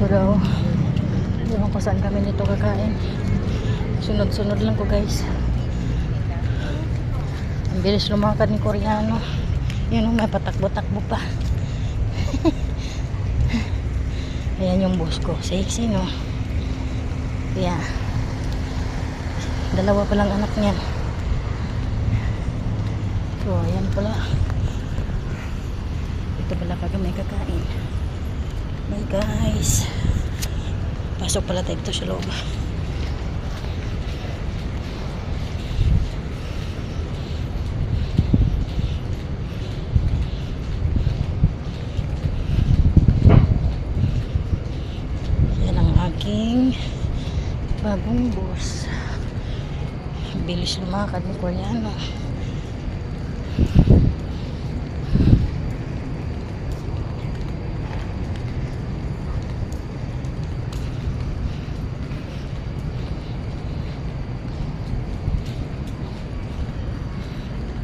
Ito daw. Ewan ko saan kami nito kakain. Sunod-sunod lang ko guys. Ang bilis lumakad ni Koreano. Yun oh, may patakbo-takbo pa. Ayan yung boss ko. Sexy no. Kaya dalawa pa lang anak niya. So, ayan pala. Ito pala kami kakain. Guys. Pasok pala tayo dito sa loob. Yan ang aking bagong boss. Bilis lumakad ni Koreano.